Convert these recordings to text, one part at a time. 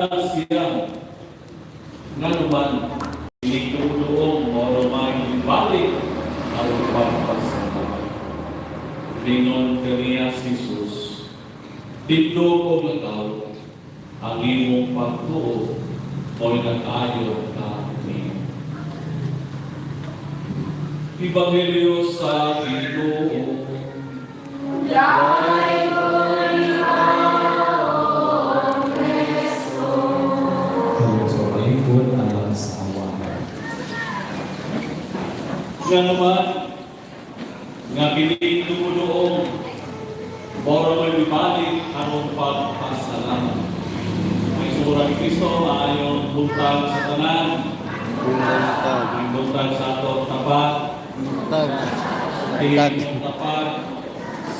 siya nga naman inikulong o naman balik ang pagpasalamat. Lingon kaniya si Jesus, Tito ko nataw ang imong pagtuo o nag-ayo na niyo. Ebanghelyo sa Ginoo. Hanggang palibot alang sa awan. Nga naman, nga pinitulong Boro may bibalik aron pagpasalamat. May sura ni Kristo ayon buntag sa tanan, Buntag. ang buntag sa ato tapat, Buntag. iyong tapat.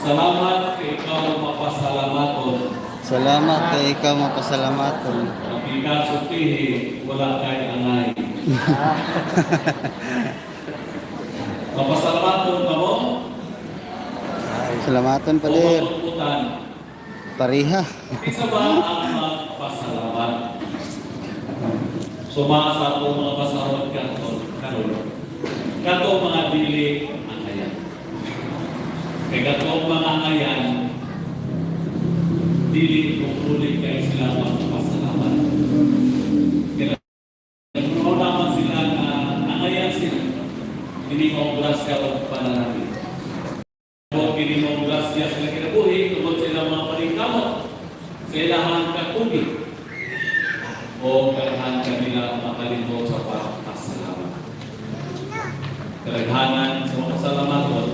Salamat kay ikaw mapasalamaton. Salamat kay ikaw mapasalamaton. Ang ikaw sutihi, wala kay angay. Mapasalamaton ka mo? Salamaton O pader. matungkutan? Pariha. Isa ba ang magpasalamat? Sumasa sa ato mga pasahod katon karon. Kato mga dili ang ayan. Kay kato mga ayan dili kukulit kay sila magpasalamat. Hindi mo grasya o pananapit. Kung hindi mo grasya sila kinabuhi, tungkol sila mga paningkamot, sa ilahan kakugi, o kailangan kanila makalimot sa pagpasalamat. Kalaghanan sa mga salamaton,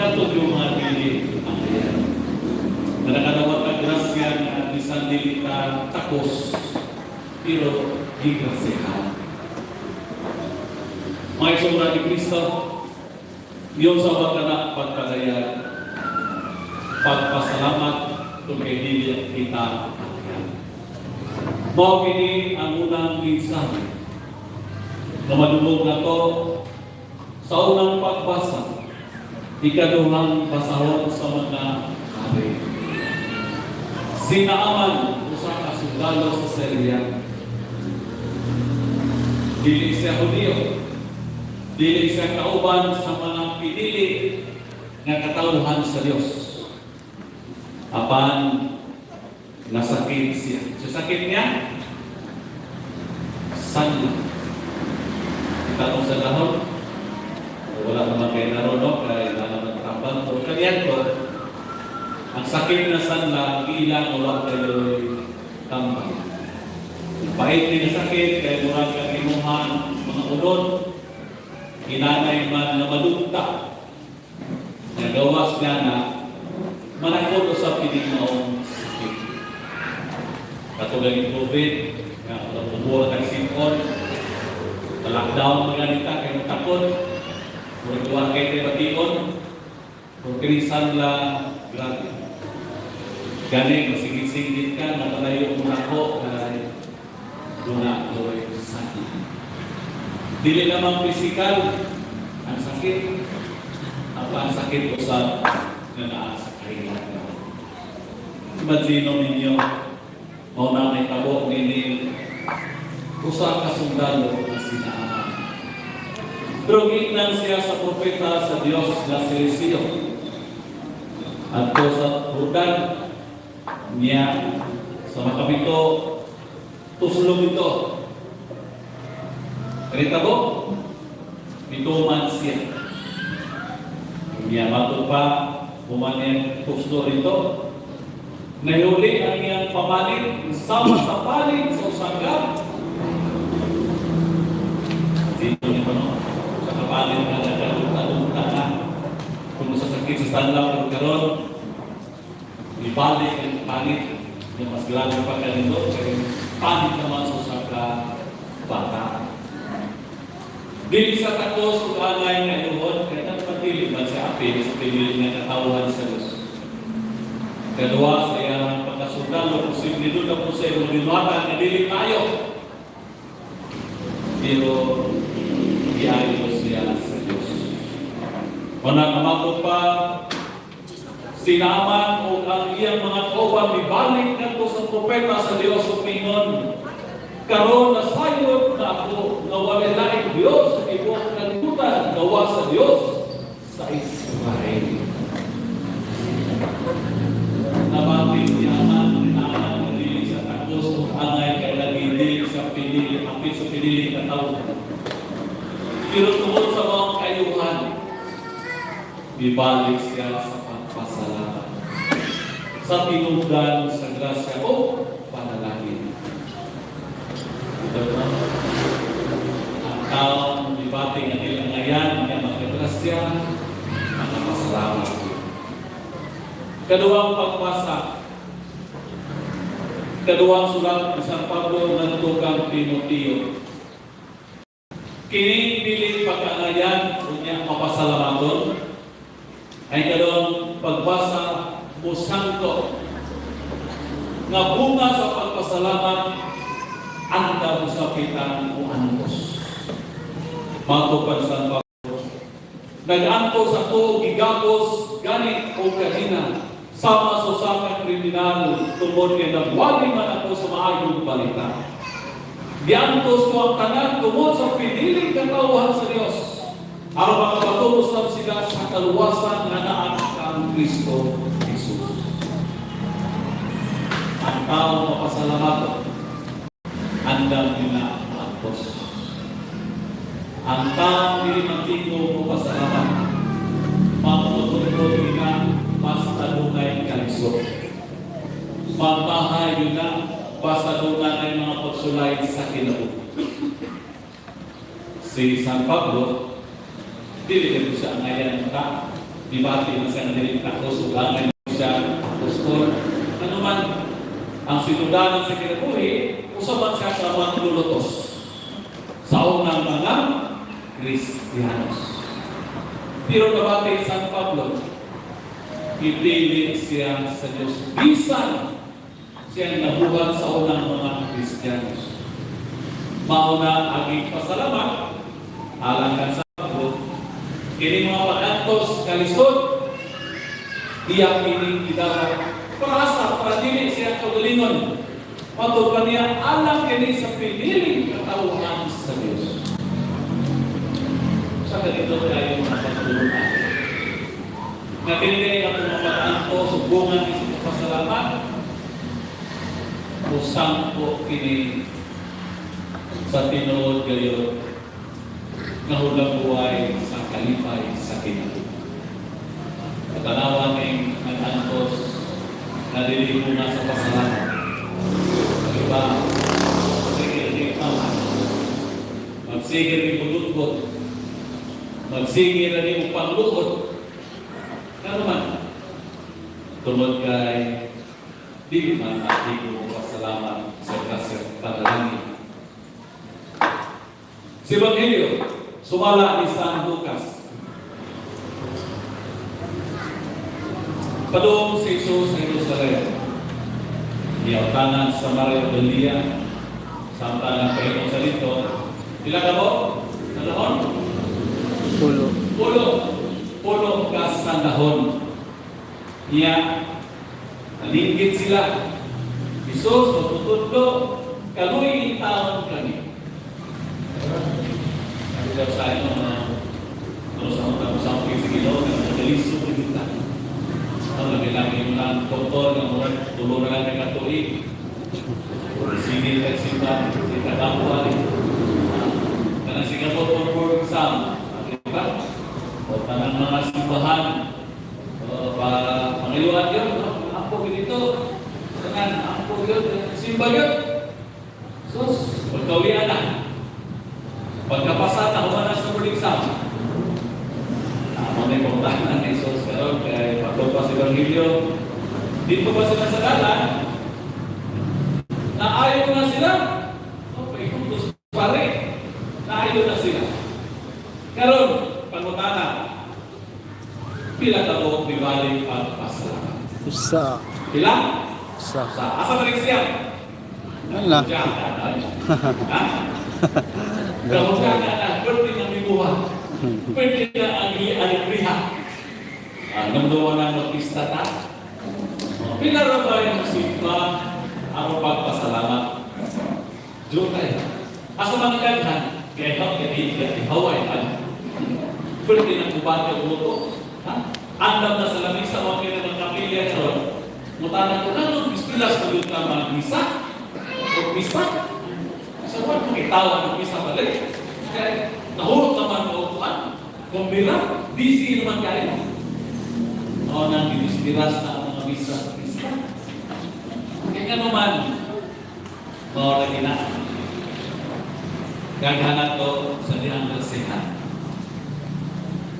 katong yung mga dili ang ayan. Na nakadawat ang grasya na bisan dili ka takos, pero gigrasyahan. May sumra ni Kristo, yung sa mga na pagkadaya, pagpasalamat kung dili kita. Mao kini ang unang mensahe na madumog na to sa unang pagbasa, ikaduhang basahon sa mga hari. Sinaaman usa ka sundalo sa Syria. Dili siya Hudiyo, dili siya kauban sa mga pinili nga katawhan sa Dios. Apan nasakit siya. Sa sakit niya, sanla. Katong sa lahon, wala naman kayo naroon, no? kaya nalaman tambang. O kanyan ko, ang sakit na sanla, ilang wala kayo tambang. Pahit din ang sakit, kaya murag kang imuhan, mga ulon, inanay man na malugta, nagawas niya na manakot sa pininaong sakit. Katulad ng COVID, nga tumubuhat ang simpon, lockdown mga nita, kayo takot, kung tuwa kayo tayo batikon, kung kinisan la, grabe. Gani, masigit-sigit ka, natalayo mo ako, kaya duna doy sakit. Dili naman physical ang sakit. Ang ang sakit usap na naa sa kahilingan. Imagino ninyo, mao na may tabo nini usa ka sundalo na sinaaman. Pero gignan siya sa propeta sa Dios na si Eliseo. At sa Jordan niya sa makabito tuslog ito. Kanita mo? Ituman siya. Niya matupa, umanin tuslo rito. Nahuli ang iyang pamalit, sama sa palit sa usagap. Dito pa no? Sa kapalit na nagkaluta-luta na. Kung sa sakit sa sanlaw ng karon, ibalik ang palit. Yung mas grabe pa ka nito, kaya palit naman sa usaka bata. Dili sa takos kung angay nga inuhod, kaya nagpatili man sa apil sa pinili nga katawhan sa Diyos. Kadua sa iyang pagkasundalo, posible doon na po sa iyong binwatan na dili tayo. Pero, iyayo ko siya sa Diyos. Kung nakamako pa Sinaman o ang iyang mga kauban mibalik ngadto sa propeta sa Dios ug mingon karon nasayod na ako nga wala laing Dios sa ibuang kalibutan gawa sa Dios sa Israel. Nabating yaman naaman ng dili sa takos ug angay kay lagi dili sa pinili apit sa pinili ka tawo. Pero tungod sa mga kayuhan, ibalik siya sa pagpasalamat. Sa tinugdan sa grasya o panalangin. Ito na. Ang taong ibating ang ilang ngayan, ang mga grasya, ang pasalamat. Kaduang pagpasa. Kaduang sulat ni San Pablo ng tukang. Kini pilit pagkaangayan unya mapasalamaton ay kadong pagbasa mo sangko nga bunga sa pagpasalamat anda mo sa pitang antos. Matupad sa Pablo. Nag-antos sa to gigapos ganit o kanina sama sa usa ka kriminal tungod kay nagwali man ako sa maayong balita. Diantos ko ang tanan tungod sa piniling katauhan sa Dios. Aron makapatulos lang sila sa kaluwasan nga naa kang Kristo Jesus. Ang tao mapasalamat andam nila antos. Ang tao dili mantigo mo pasalamat. Mamututulog nila basta dunay kalisod. Magbahay yun na basta dunay mga pagsulay sa kinabuhi. Si San Pablo, dili ko siya ngayon ka, dibati na siya dili takos, ulangan siya, apostol. Ano man, ang sinudanan sa kinabuhi, usaban siya sa mga lulutos sa unang mga Kristiyanos. Pero kabati San Pablo, pipili siya sa Diyos. Bisan siya nabuhat sa unang mga Kristiyanos. Mauna aging pasalamat, alang ka sa Pablo, kini mga pagantos kalisod, diyak kining gidawat, parasa, para dili siya kagalingon. Matod pa niya, alam kini sa piniling katauhan sa Diyos. Sa ganito tayo mga pagtulungan. Nga pinigay na pumapataan ko, subungan ni sa pasalamat, usang po kini sa tinuod gayon nga hulang buhay sa kalipay sa kinabuhi. Katanawan ng nag-antos na dili na sa pasalamat. Diba? Sige, sige, tama. Magsigil ni budutbot. Magsigil na ni pangluot. Ano man? Tungod kay di man atigo mo pasalamat sa grasya panalangin. Si Evangelio, sumala ni San Lucas. Padung si Jesus sa Jerusalem. Iyautanan sa Mario Belia, samtang ang Panginoon sa dito. Pila ka mo? Sa lahon? Pulo. Pulo. Pulo ka sa lahon. Iya, nalinggit sila. Isos, matutudlo, kaluy taon kami. Kaya sa inyo, mga ano sa mga tapos ang pagsigilo, na nagaliso ko kita. Ang lagi-lagi yung lang doktor, ng mga tulong na lang ng katuig. Sini at simba, kita dapo ali. Karena Singapore for exam, di ba? O tanang mga simbahan, o para pangiluan yun, ako ganito, tangan, ako yun, simba yun. Sus, pagkawian na. Pagkapasa na humanas sa board exam. Ang mga importante ng Jesus, pero kay pagod pa si Evangelio, dito pa sila sa dalan, naayon na sila. Okay, kumpus pare, naayon na sila. Karon, pangutana, pila ka mo bibalik ang pasalamat. Usa. Pila? Usa. Sa asa balik siya? Wala. Diyan, ha? Kamukha na na, pwede na mibuha. Pwede na ang aligriha. Ah, namduwa na mag-pista ta. Pila ra ba yung simpa ang pagpasalamat? Diyo tayo. Asa man kaghan, kaya ikaw kaya di kaya ihaway man. Pwede na kubate ang luto. Ha? Andam na sa lamisa, mga kaya ng kapilya karon. Mutanan ko na nung pistilas ko yung ka mag-misa. O misa. Sa what mo kitawa ng misa balik. Kaya nahulog naman mo upuan. Kumbira, busy naman kayo. O nang binistiras na ang mga misa sa misa. Kaya naman, mga lagi na. Gaghanap ko sa dihang kasihan.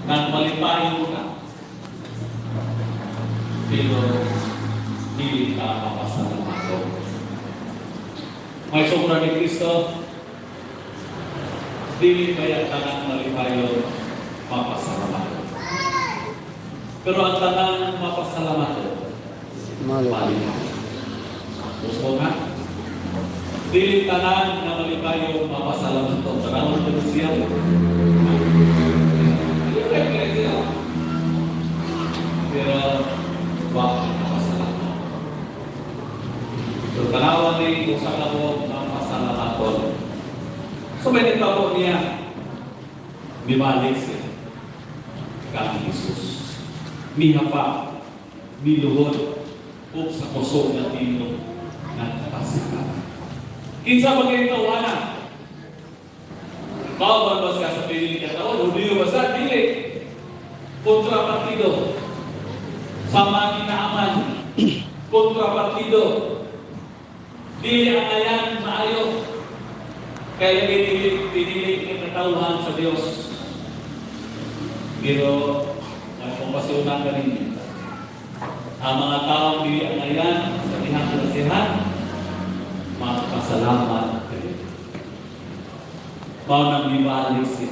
Nang malipayo ka, pero hindi ka mapasalamat ko. May sobra ni Kristo, dili kaya tanang malipayo mapasalamat. Pero ang tanang mapasalamat. Paling. Gusto nga? Dili tanan na malipayo mapasalamat ko. Tanawag ko siya. Pero bakit mapasalamat? So tanawan ni usa ka mo ng pasalamat ko. So may nagtabo niya. Bibalik siya. Kang Jesus. Miha pa. Miluhod o sa puso na tino ng pasalamat. Kinsa ba kayo tawanan? Bawal ba siya sa piling katawan? Hindi ba sa dili? Kontrapartido. Sama inaaman. Kontrapartido. Dili ang ayan maayo. Kaya pinili, pinili ng katauhan sa Diyos. Pero, nagpapasunan ka ninyo. Ang mga taong dili ang ayan sa dihang kalasihan, magpasalamat kayo. Mao nang liwali siya.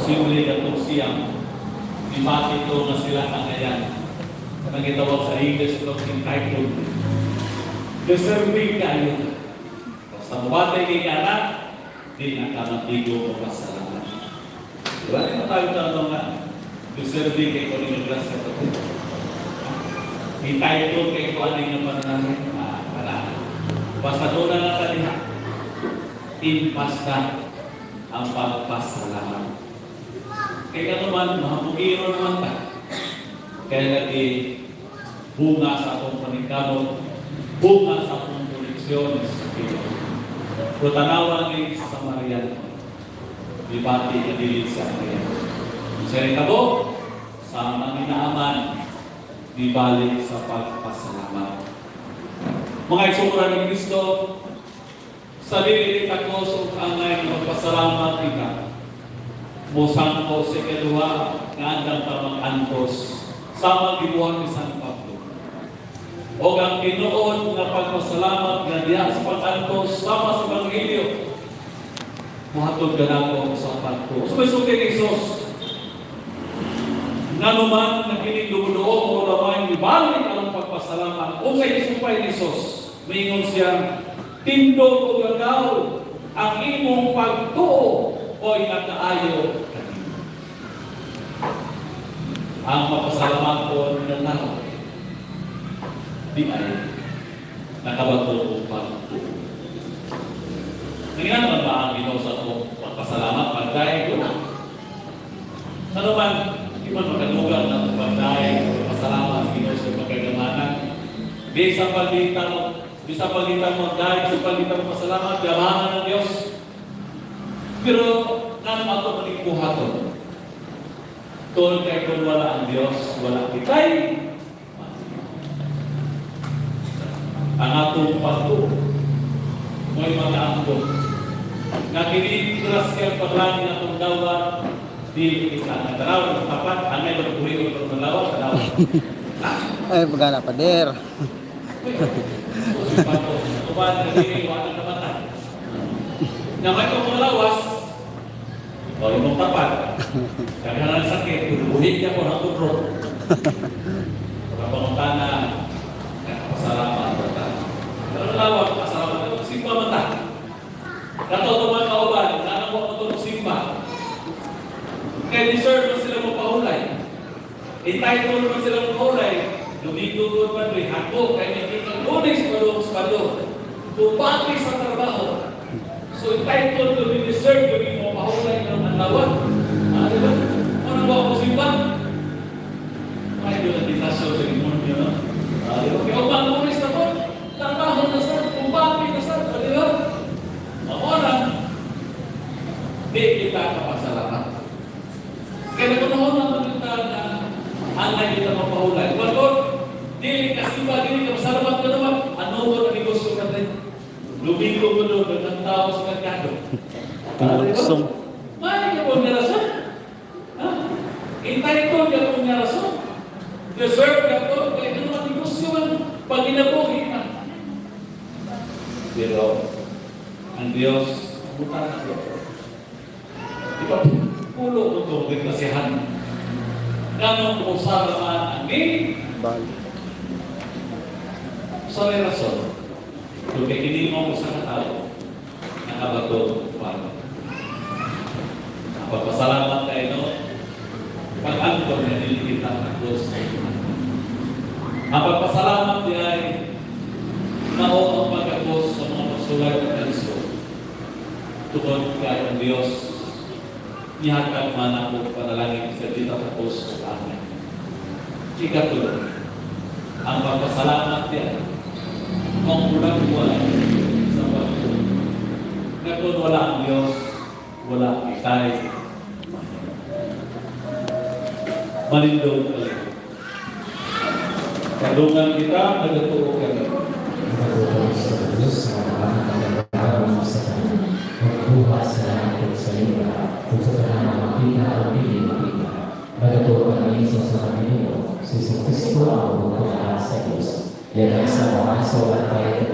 Simple katong siyang limati ito na sila ang ayan. Kanang gitawag sa English ito entitled. Deserving kayo. Basta mabatay kay anak, di na ka matigo o pasalamat. Diba? Ito tayo tanong nga. Deserving kay ko ng grasya ito. Entitled kay ko ano yung pananamin. Ah, wala. Doon na. Impas na ang pagpasalamat. Kaya naman, mahabugiro naman ta. Kaya lagi bunga sa akong paningkamot, bunga sa akong koneksyon sa. Pero tanawan ni sa Marian, ibati ka dilid sa Marian. Sa tabo, sa mga inaaman, ibalik sa pagpasalamat. Mga itsura ni Kristo, sa dililit ako sa angay ng magpasalamat kita. Musang ko sa kaluha na andang tamang antos sa magibuhan ni San Pablo. O ang Pinoon na pagpasalamat nga diya sa pag-antos sama sa Ebanghelyo. Mahatod ka na ako sa pagto. So may suki ni Jesus. Nga naman na kinig lumudoon o lamay ibalik ang pagpasalamat. O sa isupay ni Jesus, maingon siya, tindog o gagaw ang imong pagtuo o inakaayo kanina. Ang mapasalamat ko ng tao, di ay nakabato pagtuo. Nangyari naman ba ang Ginoo sa ko pagpasalamat pagdahil ko na? Ano man, di man makalugan ng pagdahil pasalamat sa Ginoo sa pagkagamanan. Di sa pagitan mo, di sa pagitan mo dahil sa pagitan mo pasalamat, gamanan ng Diyos. Pero, nang ako manikuha to, Tol kay kung wala ang Diyos, wala kitay. Ang atong pagto, may mga angkot. Nakinig grasya paglang na itong dawa, di kita. Nagdaraw ng tapat, ang may magbuhi ko ng dalawa, sa dawa. Ay, pagana pa der. Tuban, naging iwanan na mata. Na may itong mga lawas, o yung tapat, kaya na sakit, bubuhin niya ko ng utro. Kapangutana, pasalamat ko ta. Pero lawak, pasalamat ko. Simba mata. Kato ito mga kauban, nanawak mo ito simba. Kaya deserve mo sila mo pahulay. entitled man silang kauray, lumigo ko pa rin, hako, kaya may kitang lunes pa doon sa palo. Tupati sa trabaho. So entitled to be deserved, yung mga mahulay ng manlawan. Ah, di ba? Ano ba ako simba? Ay, doon ang ditasyon sa demonyo, no? Ah, di ba? Kaya umang lunes na po, trabaho na sa, tupati na sa, ah, di ba? Maoran, di kita kapasalamat. Kaya nakunahon naman kita na anay kita mapahulay. Well, dili kasi ba, dili ka masalamat ka naman. Ano mo na negosyo ka rin? Lumigo mo doon, ng tao sa merkado. Pinulusong. Mali ka po niya rason. Ha? Entitled ka po niya rason. Deserve ka po. Kaya ano ang negosyo man, pag inabuhi na. Pero, ang Diyos, buta na ko. Di ba? Pulo ko ito, bigkasihan. Ganong kung sa naman ani, Bali. Sa may rason, kung kikinig mo ko sa katao, nakabato pa. Pagpasalamat tayo, no? Pag-angkor na nilikita ng Diyos. Ang pagpasalamat niya ay nao ang pagkapos sa mga pasulat ng Kristo. Tungkol kay ang Diyos, nihagkat man ako panalangin sa dito tapos sa amin. Ikatulog, ang pagpasalamat niya kung walang wala sa pagkakas. Na kung wala ang Diyos, wala ikay. Manindog ka lang. Kadungan kita, nagatuo ka lang. Mga ka ng isa sa Panginoon. Si Kristo ang bumuha sa Diyos. Yan ang sa mga kaso at kaya